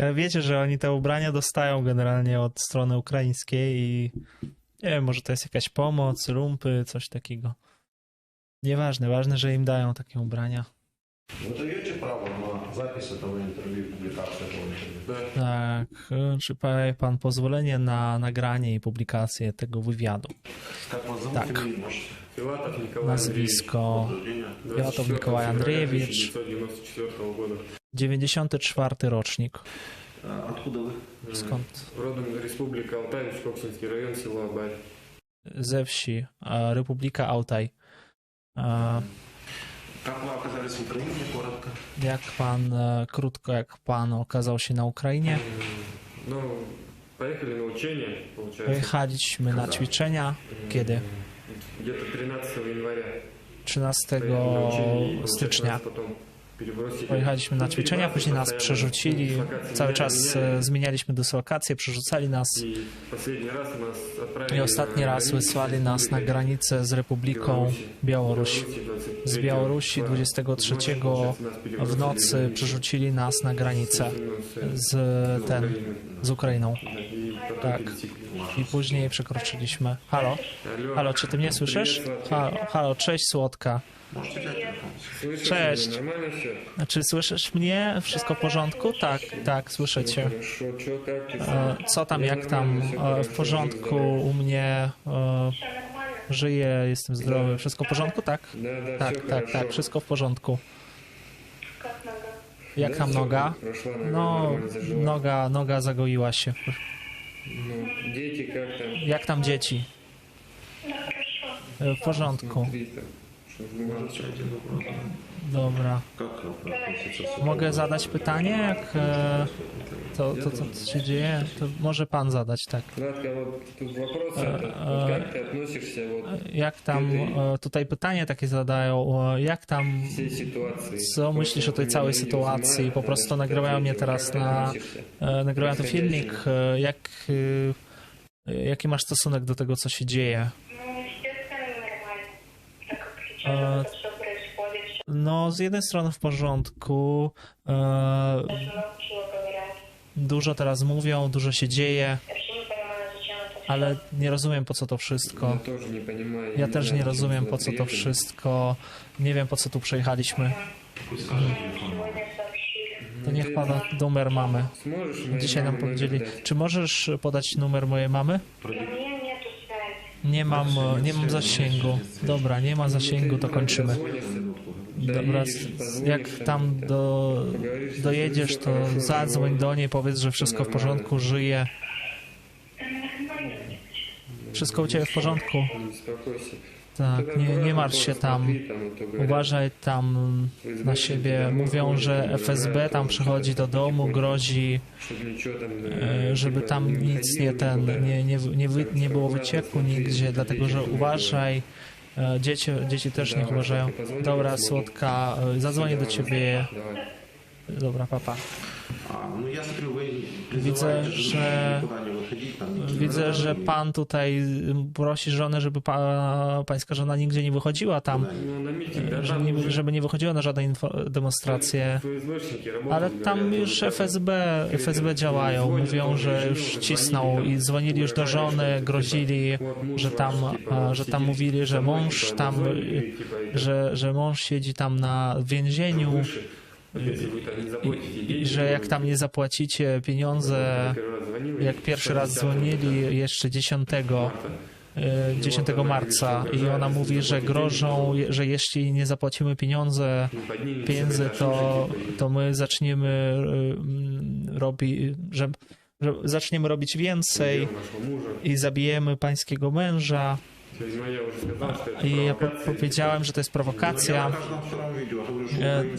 Ale wiecie, że oni te ubrania dostają generalnie od strony ukraińskiej i nie wiem, może to jest jakaś pomoc, lumpy, coś takiego. Nieważne, ważne, że im dają takie ubrania. No to wiecie prawo no, na zapis tego interwiu, publikację tego interwiu. Tak, czy pan pozwolenie na nagranie i publikację tego wywiadu? Tak. tak. tak Nazwisko Fiłatow Mikołaj Andrzejewicz. Николай февраля Андреевич. 1994 года. 94 rocznik. А, Откуда вы? Skąd? Родом Республика Алтай, Шкоксинский район, село Абай. Ze wsi, e, Republika Altaj. E, Как вы оказались в Украине, коротко? Jak pan, e, krótko, jak pan okazał się na Ukrainie? М, Ну, поехали на учение, получается. Pojechaliśmy na ćwiczenia. Kiedy? М, Где-то 13 января. 13 Поехали на учение, и, получается, stycznia. Pojechaliśmy na ćwiczenia, później nas przerzucili, cały czas e, zmienialiśmy dyslokację, przerzucali nas i ostatni raz wysłali nas na granicę z Republiką Białoruś. Z Białorusi 23 w nocy przerzucili nas na granicę z, ten, z Ukrainą. Tak. I później przekroczyliśmy. Halo? Halo, czy ty mnie słyszysz? Halo, halo cześć słodka. Cześć. Czy słyszysz mnie? Wszystko w porządku? Tak, tak, słyszę cię. E, co tam, jak tam? E, w porządku u mnie e, żyję, jestem zdrowy. Wszystko w porządku? Tak, tak, tak, tak, wszystko w porządku. Jak tam noga? No, noga, noga zagoiła się. No, dzieci jak tam? Jak tam dzieci? No, e, w porządku. No, Dobra. Mogę zadać pytanie, jak e, to, to, to, co się dzieje? To może pan zadać, tak. E, e, e, jak tam, tutaj pytanie takie zadają, jak tam, co myślisz o tej całej sytuacji? Po prostu nagrywają mnie teraz na, nagrywają ten filmik, jak, jaki masz stosunek do tego, co się dzieje? No, z jednej strony w porządku. E, dużo teraz mówią, dużo się dzieje. Ale nie rozumiem po co to wszystko. Ja też nie rozumiem po co to wszystko. Nie wiem po co tu przejechaliśmy. To niech pana numer mamy. Dzisiaj nam powiedzieli. Czy możesz podać numer mojej mamy? Nie mam, nie mam zasięgu. Dobra, nie ma zasięgu, to kończymy. Dobra, jak tam do, dojedziesz, to zadzwoń do niej, powiedz, że wszystko w porządku, żyje. Wszystko u ciebie w porządku? Tak, nie, nie martw się tam, uważaj tam na siebie. Mówią, że FSB tam przychodzi do domu, grozi, e, żeby tam nic nie ten, nie, nie, nie, wy, nie było wycieku nigdzie, dlatego że uważaj. E, dzieci, dzieci też nie uważają. Dobra, słodka, e, zadzwonię do ciebie. Dobra, papa. Widzę, że Widzę, że pan tutaj prosi żonę, żeby pa, pańska żona nigdzie nie wychodziła tam, e, żeby nie, żeby nie wychodziła na żadne demonstracje. Ale tam już FSB, FSB działają, mówią, że już cisną i dzwonili już do żony, grozili, że tam, że tam mówili, że mąż tam, że, że mąż siedzi tam na więzieniu. I, że jak tam nie zapłacicie pieniądze, jak pierwszy raz dzwonili jeszcze 10, 10 e, marca i ona mówi, że grożą, że jeśli nie zapłacimy pieniądze, pieniędzy, to, to my zaczniemy mm, robić, że, że zaczniemy robić więcej i zabijemy pańskiego męża. I ja powiedziałem, że to jest prowokacja.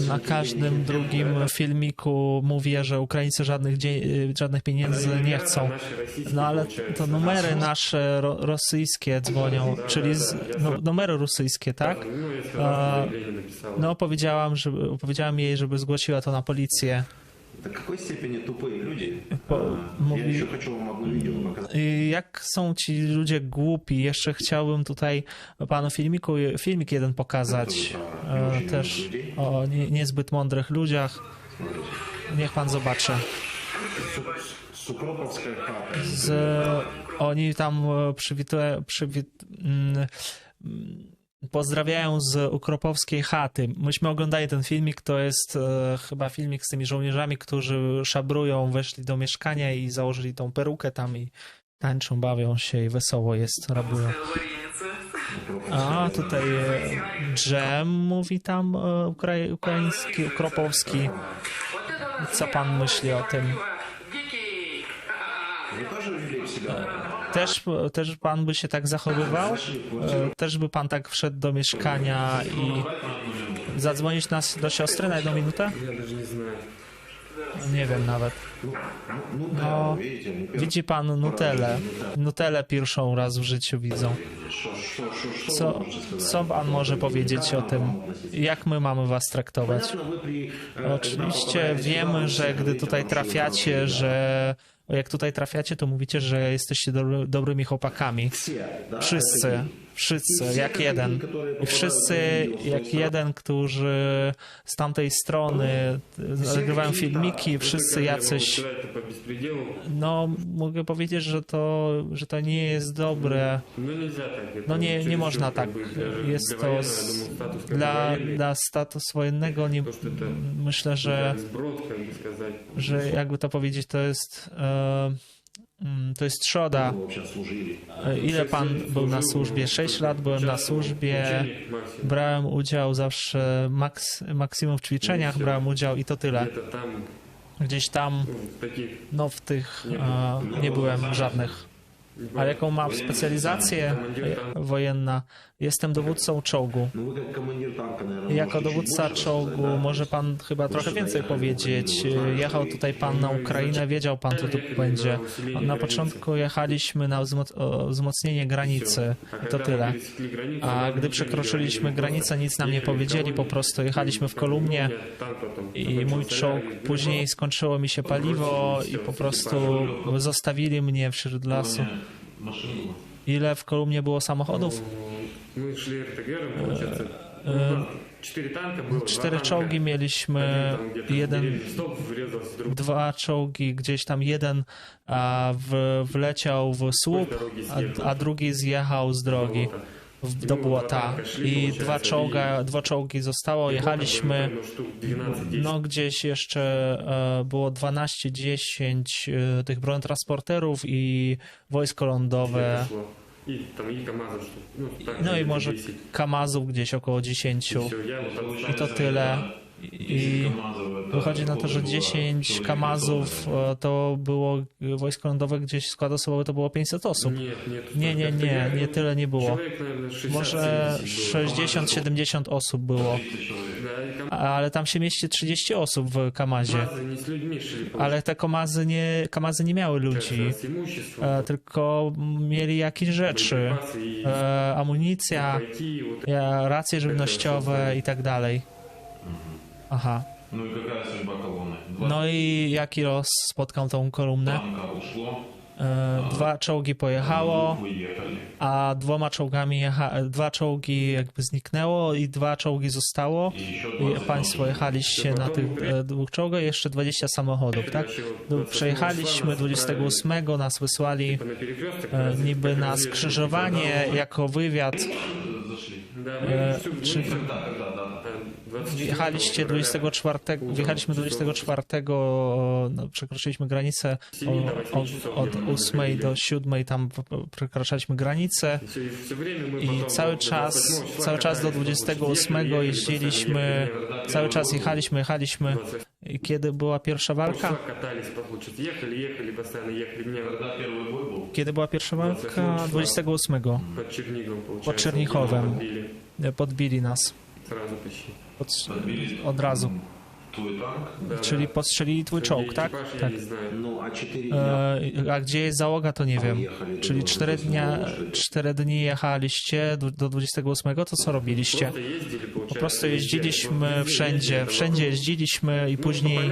Na e, każdym drugim filmiku mówię, że Ukraińcy żadnych, e, żadnych pieniędzy nie chcą. No ale to numery nasze ro rosyjskie dzwonią, czyli z, no, no numery rosyjskie, tak? No powiedziałam, powiedziałam jej, żeby zgłosiła to na policję. Jakiej tupy люди? По- А, Я mówi- еще хочу вам одно видео показать. Y, Jak są ci ludzie głupi? Jeszcze chciałbym tutaj panu filmiku, filmik jeden pokazać. E, też o nie, niezbyt mądrych ludziach. Смотрите. Niech pan zobaczy. Сукроповская хата. z, oni tam e, przywitują, przywit, mm, mm, pozdrawiają z Ukropowskiej chaty. Myśmy oglądali ten filmik, to jest e, chyba filmik z tymi żołnierzami, którzy szabrują, weszli do mieszkania i założyli tą perukę tam i tańczą, bawią się i wesoło jest, rabują. A, tutaj e, Dżem mówi tam e, ukrai- ukraiński, ukropowski. Co pan myśli o tym? Nie też, też pan by się tak zachowywał? E, też by pan tak wszedł do mieszkania i zadzwonić nas do siostry na jedną minutę? Nie wiem nawet. No, widzi pan Nutelę. Nutelę pierwszą raz w życiu widzą. Co, co pan może powiedzieć o tym, jak my mamy was traktować? Oczywiście wiemy, że gdy tutaj trafiacie, że jak tutaj trafiacie, to mówicie, że jesteście dobrymi chłopakami. Tak. Wszyscy. Wszyscy jak jeden. I wszyscy jak jeden, którzy z tamtej strony nagrywają filmiki, wszyscy jacyś. No, mogę powiedzieć, że to, że to nie jest dobre. No nie, nie można tak. Jest to z, dla, dla status wojennego, nie, myślę, że, że jakby to powiedzieć, to jest. E, Mm, to jest środa. E, ile pan był na służbie? Sześć lat byłem na służbie, brałem udział zawsze maks, maksimum w ćwiczeniach, brałem udział i to tyle. Gdzieś tam, no w tych nie byłem żadnych a jaką ma specjalizację wojenna? Jestem dowódcą czołgu. Jako dowódca czołgu może pan chyba trochę więcej powiedzieć. Jechał tutaj pan na Ukrainę, wiedział pan, co tu będzie. Na początku jechaliśmy na wzmocnienie granicy. To tyle. A gdy przekroczyliśmy granicę, nic nam nie powiedzieli, po prostu jechaliśmy w kolumnie i mój czołg później skończyło mi się paliwo i po prostu zostawili mnie wśród lasu. Ile w kolumnie było samochodów? Мы шли РТГРом, получается, э, ну, четыре танка было, два Cztery танка. czołgi Один mieliśmy, там где-то в jeden деревья столб врезался, другой dwa czołgi, gdzieś tam jeden a, w, wleciał w słup, a, a drugi zjechał z drogi w, do błota i dwa, czołga, dwa czołgi zostało, jechaliśmy no gdzieś jeszcze e, było 12-10 e, tych bronetransporterów i wojsko lądowe. No i może kamazów gdzieś około 10 i to tyle. I wychodzi na to, że 10 kamazów e, to było wojsko lądowe, gdzieś skład osobowy to było 500 osób. Nie, nie, nie, nie tyle nie było. Może 60-70 osób było. No Ale tam się mieści 30 osób w kamazie. Ale te kamazy nie, kamazy nie miały ludzi, e, tylko mieli jakieś rzeczy. E, amunicja, racje żywnościowe i tak dalej. Aha. No i wygrałem No i jaki los spotkał tą kolumnę? Tanka uszło. E, dwa czołgi pojechało, a dwoma czołgami jecha, e, dwa czołgi jakby zniknęło i dwa czołgi zostało i państwo jechaliście na tych e, dwóch czołgach, jeszcze 20 samochodów, tak? Przejechaliśmy 28, nas wysłali niby na skrzyżowanie jako wywiad. Czy, Wjechaliście 24, wjechaliśmy 24, no, przekroczyliśmy granicę o, o, od 8 do 7, tam przekraczaliśmy granicę i cały czas, cały czas do 28 jeździliśmy, cały czas jechaliśmy, jechaliśmy. I kiedy była pierwsza walka? Kiedy była pierwsza walka? 28. Pod Czernichowem. Podbili nas od razu. Czyli postrzelili twój czołg, tak? tak. E, a gdzie jest załoga, to nie wiem. Czyli 4, dnia, 4 dni jechaliście do 28, to co robiliście? Po prostu jeździliśmy wszędzie, wszędzie jeździliśmy i później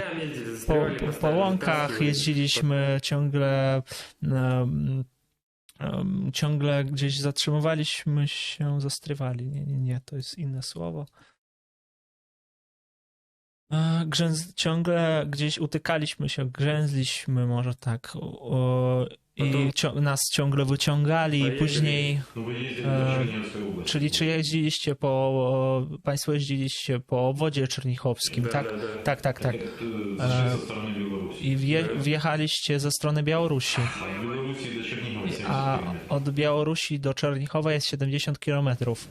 po, po, łąkach jeździliśmy ciągle em, ciągle gdzieś zatrzymywaliśmy się, zastrywali. Nie, nie, nie, to jest inne słowo. E, Grzęz, ciągle gdzieś utykaliśmy się, grzęzliśmy, może tak. O, i nas ciągle wyciągali i później... E, czyli czy jeździliście po... Państwo jeździliście po obwodzie czernichowskim, tak? tak? Tak, tak, tak. E, I wje wjechaliście ze strony Białorusi. A od Białorusi do Czernichowa jest 70 kilometrów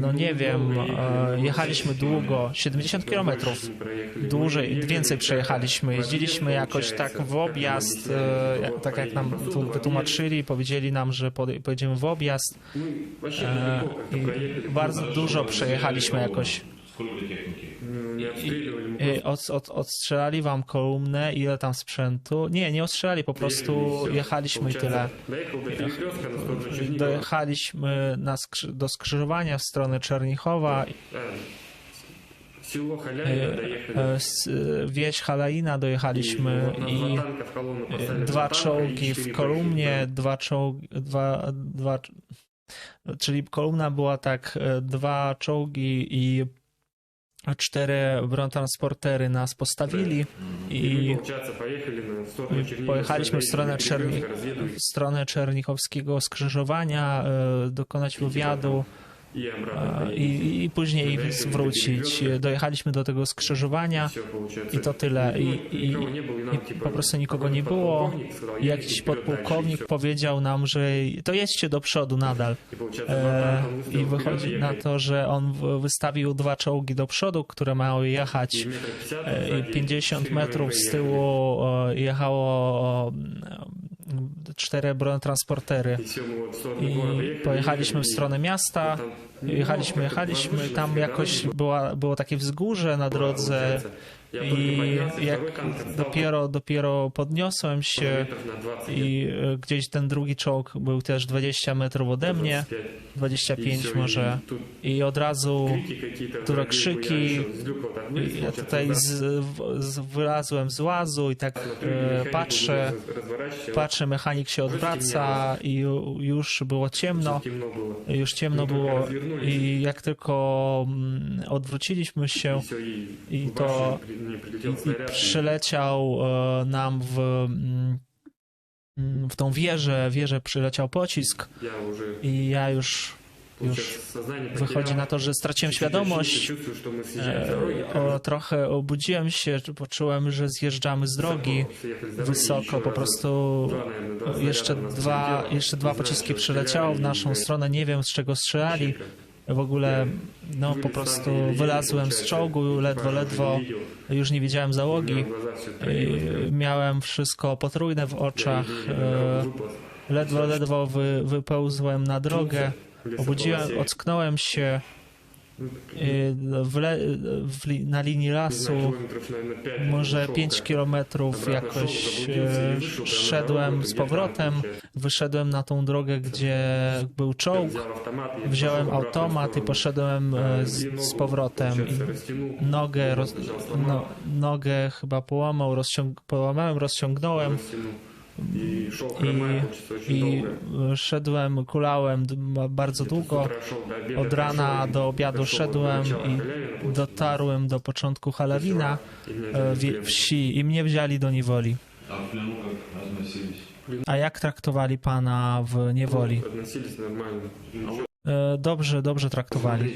no nie wiem, e, jechaliśmy długo, 70 km dłużej, więcej przejechaliśmy. Jeździliśmy jakoś tak w objazd, e, tak jak nam wytłumaczyli, powiedzieli nam, że pojedziemy w objazd. E, I bardzo dużo przejechaliśmy jakoś. I, Y, od, od, odstrzelali wam kolumnę, ile tam sprzętu. Nie, nie ostrzelali, po prostu jechaliśmy i tyle. Y, dojechaliśmy na skrzy do skrzyżowania w stronę Czernichowa. Y, wieś Halaina dojechaliśmy i dwa czołgi w kolumnie, dwa czołgi, dwa, dwa, czyli kolumna była tak, dwa czołgi i cztery transportery nas postawili i pojechaliśmy w stronę, Czerni w stronę Czernichowskiego skrzyżowania, e, dokonać wywiadu. I, i później wrócić. Dojechaliśmy do tego skrzyżowania i to tyle. I, i, i po prostu nikogo nie było. Jakiś podpułkownik powiedział nam, że to jedźcie do przodu nadal. E, I wychodzi na to, że on wystawił dwa czołgi do przodu, które mają jechać. E, 50 metrów z tyłu jechało cztery bronetransportery i pojechaliśmy w stronę miasta. Jechaliśmy, jechaliśmy, tam jakoś była, było takie wzgórze na drodze i jak dopiero, dopiero podniosłem się i e, gdzieś ten drugi czołg był też 20 metrów ode mnie, 25 może. I od razu które krzyki ja tutaj z, z, wylazłem z łazu i tak e, patrzę, patrzę, mechanik się odwraca i już było ciemno, już ciemno było. I jak tylko mm, odwróciliśmy się i to i, przyleciał e, nam w mm, w tą wieżę, wieżę przyleciał pocisk. I ja już już wychodzi na to, że straciłem świadomość, e, o, trochę obudziłem się, poczułem, że zjeżdżamy z drogi wysoko, po prostu jeszcze dwa, jeszcze dwa pociski przyleciało w naszą stronę, nie wiem z czego strzelali, w ogóle no po prostu wylazłem z czołgu, ledwo, ledwo. już nie widziałem załogi, miałem wszystko potrójne w oczach, e, ledwo, ledwo wy, wypełzłem na drogę. Obudziłem, ocknąłem się e, w le, w, li- na linii lasu. Może 5 kilometrów jakoś e, szedłem z powrotem. Wyszedłem na tą drogę, gdzie był czołg. Wziąłem automat i poszedłem e, z, z powrotem. I nogę, roz, no, nogę chyba połamał, rozciąg, połamałem, rozciągnąłem i, i szedłem, kulałem bardzo długo. Od rana do obiadu szedłem i dotarłem do początku Halawina e, wsi i mnie wzięli do niewoli. A jak traktowali pana w niewoli? E, dobrze, dobrze traktowali.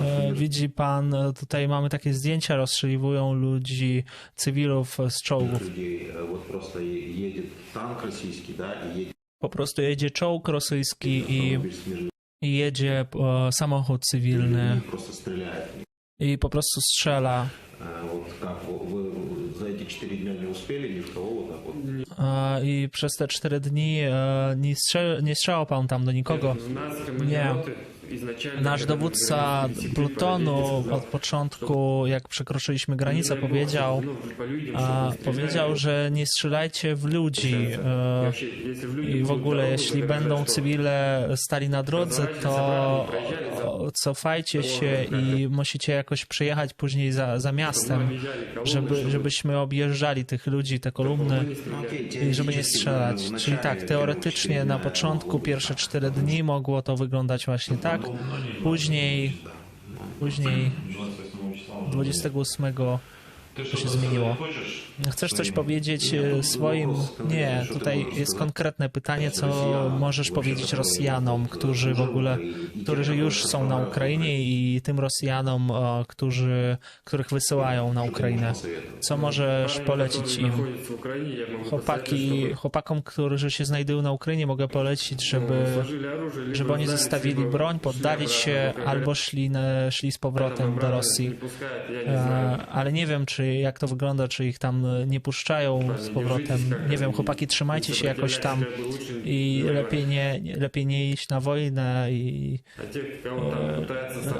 E, widzi pan, e, tutaj mamy takie zdjęcia, rozstrzeliwują ludzi, cywilów e, z czołgów. Po prostu jedzie czołg rosyjski i, i jedzie samochód cywilny i po prostu strzela. I przez te cztery dni nie, nie strzelał pan tam do nikogo. Nie. Nasz dowódca plutonu od początku, jak przekroczyliśmy granicę, powiedział, a, powiedział, że nie strzelajcie w ludzi e, i w ogóle, jeśli będą cywile stali na drodze, to cofajcie się i musicie jakoś przejechać później za, za miastem, żeby, żebyśmy objeżdżali tych ludzi, te kolumny i żeby nie strzelać. Czyli tak, teoretycznie na początku pierwsze cztery dni mogło to wyglądać właśnie tak, tak. Później, później 28 to się zmieniło. Chcesz coś powiedzieć e, swoim? Nie, tutaj jest konkretne pytanie, co możesz powiedzieć Rosjanom, którzy w ogóle, którzy już są na Ukrainie i tym Rosjanom, którzy, których wysyłają na Ukrainę. Co możesz polecić im? Chłopaki, chłopakom, którzy się znajdują na Ukrainie, mogę polecić, żeby, żeby oni zostawili broń, poddali się albo szli, szli z powrotem do Rosji. E, ale nie wiem, czy czy jak to wygląda, czy ich tam e, nie puszczają z powrotem. Nie wiem, chłopaki, trzymajcie się jakoś tam i lepiej nie, lepiej nie iść na wojnę. I,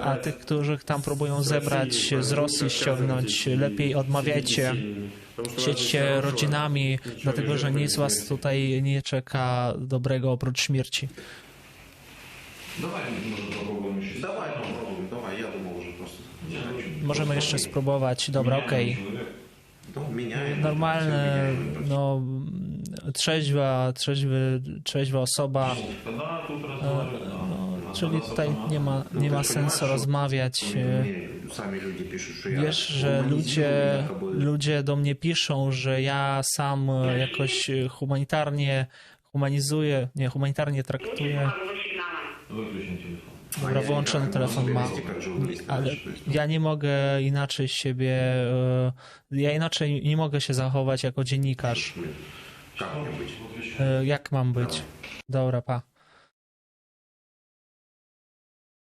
a tych, e, których tam próbują zebrać z Rosji, ściągnąć, lepiej odmawiajcie siedźcie rodzinami, dlatego że nic was tutaj nie czeka dobrego oprócz śmierci. Dawaj, może możemy jeszcze spróbować, dobra, okej. Okay. Normalne, no, trzeźwa, trzeźwy, trzeźwa osoba, no, czyli tutaj nie ma, nie ma sensu rozmawiać. Wiesz, że ludzie, ludzie do mnie piszą, że ja sam jakoś humanitarnie humanizuję, nie, humanitarnie traktuję. Wyklej telefon. Dobra, wyłączony telefon ma, ale ja nie mogę inaczej siebie, e, ja inaczej nie mogę się zachować jako dziennikarz. E, jak mam być? Dobra, pa.